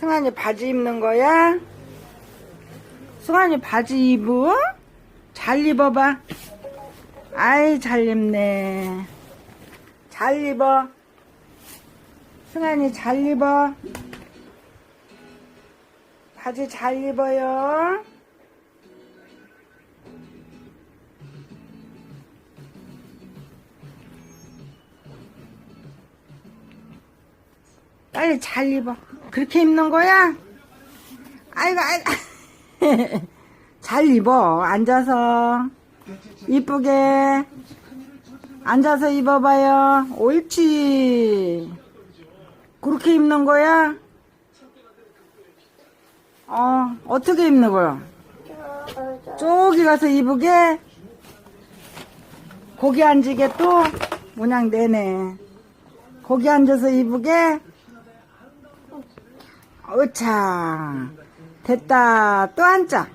승환이 바지 입는 거야? 승환이 바지 입어? 잘 입어봐. 아이, 잘 입네. 잘 입어. 승환이 잘 입어. 바지 잘 입어요. 빨리 잘 입어. 그렇게 입는 거야? 아이고, 아이고. 잘 입어. 앉아서. 이쁘게. 앉아서 입어봐요. 옳지. 그렇게 입는 거야? 어, 어떻게 입는 거야? 저기 가서 입으게? 거기 앉으게 또? 모양 내네. 거기 앉아서 입으게? 어차. 됐다. 또 앉자.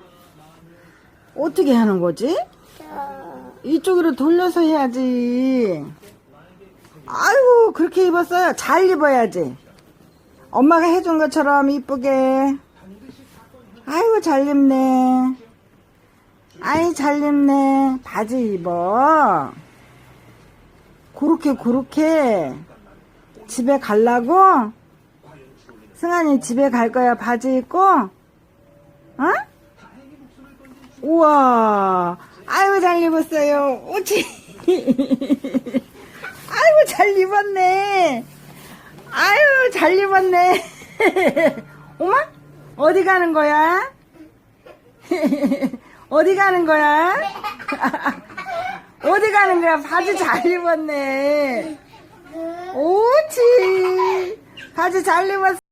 어떻게 하는 거지? 이쪽으로 돌려서 해야지. 아이고, 그렇게 입었어요. 잘 입어야지. 엄마가 해준 것처럼 이쁘게. 아이고, 잘 입네. 아이, 잘 입네. 바지 입어. 그렇게, 그렇게. 집에 갈라고? 승환이 집에 갈 거야, 바지 입고? 어? 우와. 아이고, 잘 입었어요. 오치. 아이고, 잘 입었네. 아유, 잘 입었네. 어머? 어디 가는 거야? 어디 가는 거야? 어디 가는 거야? 바지 잘 입었네. 오치. 바지 잘 입었어.